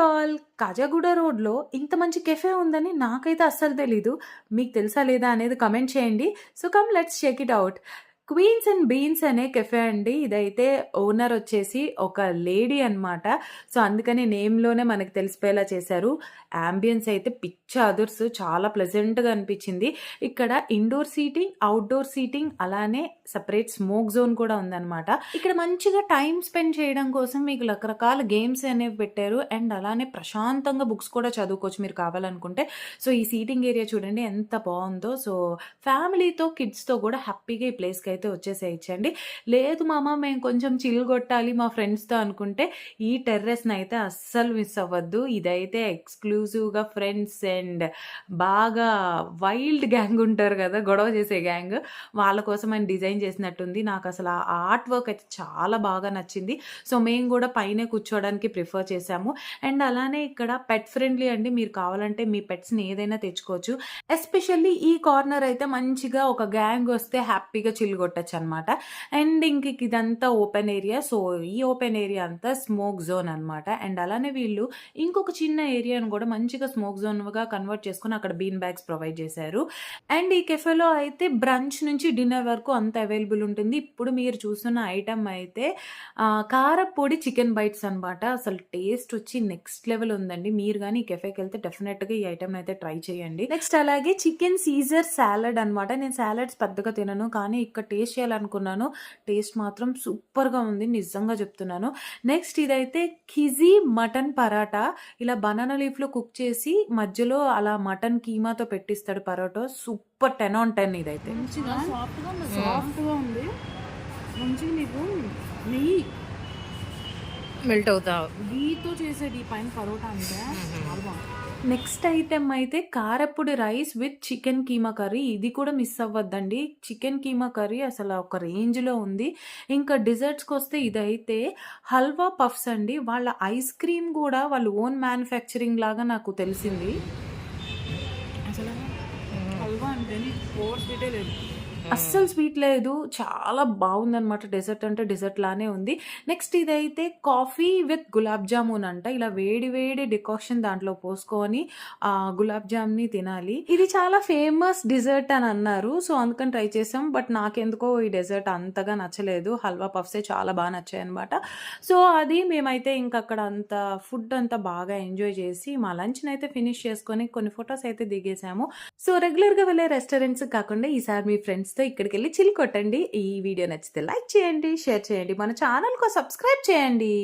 All Khajaguda రోడ్‌లో ఇంత మంచి కెఫే ఉందని నాకైతే అస్సలు తెలీదు. మీకు తెలుసా లేదా అనేది కమెంట్ చేయండి. So, come let's check it out queens and beans అనే కెఫే అండి. ఇదైతే ఓనర్ వచ్చేసి ఒక లేడీ అన్నమాట. సో, అందుకని నేమ్‌లోనే మనకు తెలిసిపోయేలా చేశారు. యాంబియన్స్ అయితే పిచ్చ అదుర్స్ చాలా ప్లెజెంట్‌గా అనిపించింది. ఇక్కడ ఇండోర్ సీటింగ్, అవుట్డోర్ సీటింగ్ అలానే సెపరేట్ స్మోక్ జోన్ కూడా ఉందన్నమాట. ఇక్కడ మంచిగా టైం స్పెండ్ చేయడం కోసం మీకు రకరకాల గేమ్స్ అనేవి పెట్టారు. అండ్ అలానే ప్రశాంతంగా బుక్స్ కూడా చదువుకోవచ్చు మీరు కావాలనుకుంటే. సో, ఈ సీటింగ్ ఏరియా చూడండి ఎంత బాగుందో సో, ఫ్యామిలీతో, కిడ్స్‌తో కూడా హ్యాపీగా ఈ అయితే వచ్చేసేయొచ్చండి. లేదు మామ మేము కొంచెం చిల్ కొట్టాలి మా ఫ్రెండ్స్‌తో అనుకుంటే ఈ టెర్రస్ని అయితే అస్సలు మిస్ అవ్వద్దు. ఇదైతే ఎక్స్‌క్లూజివ్‌గా ఫ్రెండ్స్ అండ్ బాగా వైల్డ్ గ్యాంగ్ ఉంటారు కదా! గొడవ చేసే గ్యాంగ్. వాళ్ళ కోసం అని డిజైన్ చేసినట్టుంది. నాకు అసలు ఆ ఆర్ట్ వర్క్ అయితే చాలా బాగా నచ్చింది. సో, మేము కూడా పైనే కూర్చోవడానికి ప్రిఫర్ చేశాము. అండ్ అలానే ఇక్కడ పెట్ ఫ్రెండ్లీ అండి. మీరు కావాలంటే మీ పెట్స్‌ని ఏదైనా తెచ్చుకోవచ్చు. ఎస్పెషల్లీ ఈ కార్నర్ అయితే మంచిగా ఒక గ్యాంగ్ వస్తే హ్యాపీగా కొట్టచ్చు కొట్టొచ్చనమాట. అండ్ ఇంక ఇదంతా ఓపెన్ ఏరియా. సో, ఈ ఓపెన్ ఏరియా అంతా స్మోక్ జోన్ అనమాట. అండ్ అలానే వీళ్ళు ఇంకొక చిన్న ఏరియాను కూడా మంచిగా స్మోక్ జోన్‌గా కన్వర్ట్ చేసుకుని అక్కడ బీన్ బ్యాగ్స్ ప్రొవైడ్ చేశారు. అండ్ ఈ కెఫేలో అయితే బ్రంచ్ నుంచి డిన్నర్ వరకు అంతా అవైలబుల్ ఉంటుంది. ఇప్పుడు మీరు చూస్తున్న ఐటమ్ అయితే కారపొడి కారప్పొడి చికెన్ బైట్స్ అనమాట. అసలు టేస్ట్ వచ్చి నెక్స్ట్ లెవెల్ ఉందండి. మీరు కానీ ఈ కెఫేకెళ్తే డెఫినెట్గా ఈ ఐటమ్ అయితే ట్రై చేయండి. నెక్స్ట్ అలాగే చికెన్ సీజర్ సాలడ్ అనమాట. నేను సాలడ్స్ పెద్దగా తినను. కానీ ఇక్కడ టేస్ట్ చేయాలనుకున్నాను. టేస్ట్ మాత్రం సూపర్‌గా ఉంది. నిజంగా చెప్తున్నాను. నెక్స్ట్ ఇదైతే కిజీ మటన్ పరాటా. ఇలా బనానా లీఫ్‌లో కుక్ చేసి మధ్యలో అలా మటన్ కీమాతో పెట్టిస్తాడు పరోటా. సూపర్ 10 ఆన్ 10 ఇదైతే. మంచిగా సాఫ్ట్‌గా ఉంది. మంచిగా నీకు నెయ్యి మెల్ట్ అవుతా గీతో చేసేది పైన పరోటా అంటే చాలా బాగుంది. నెక్స్ట్ ఐటెం అయితే కారప్పొడి rice with chicken keema curry. ఇది కూడా మిస్ అవ్వద్దండి. చికెన్ కీమా కర్రీ అసలు ఒక రేంజ్‌లో ఉంది. ఇంకా డిజర్ట్స్‌కొస్తే ఇదైతే హల్వా పఫ్స్ అండి. వాళ్ళ ఐస్ క్రీమ్ కూడా వాళ్ళు ఓన్ మ్యానుఫ్యాక్చరింగ్ లాగా నాకు తెలిసింది. అసలు హల్వా అంటే స్వీటే లేదు. అస్సలు స్వీట్ లేదు. చాలా బావుందనమాట. డెజర్ట్ అంటే డెజర్ట్ లానే ఉంది. నెక్స్ట్ ఇదైతే కాఫీ విత్ గులాబ్ జామున్ అంట. ఇలా వేడి వేడి డికాషన్ దాంట్లో పోసుకొని గులాబ్ జామ్‌ని తినాలి. ఇది చాలా ఫేమస్ డిజర్ట్ అని అన్నారు. సో, అందుకని ట్రై చేసాం. బట్ నాకెందుకో ఈ డెజర్ట్ అంతగా నచ్చలేదు. హల్వా పఫ్సే చాలా బాగా నచ్చాయి అనమాట సో, అది మేమైతే ఇంక అక్కడ అంత ఫుడ్ అంతా బాగా ఎంజాయ్ చేసి మా లంచ్‌నైతే ఫినిష్ చేసుకొని కొన్ని ఫొటోస్ అయితే దిగేసాము. సో, రెగ్యులర్‌గా వెళ్ళే రెస్టారెంట్స్‌కి కాకుండా ఈసారి మీ ఫ్రెండ్స్ ఫ్రెండ్స్‌తో ఇక్కడికెళ్ళి చిల్ కొట్టండి. ఈ వీడియో నచ్చితే లైక్ చేయండి, షేర్ చేయండి. మన ఛానల్కు సబ్స్క్రైబ్ చేయండి.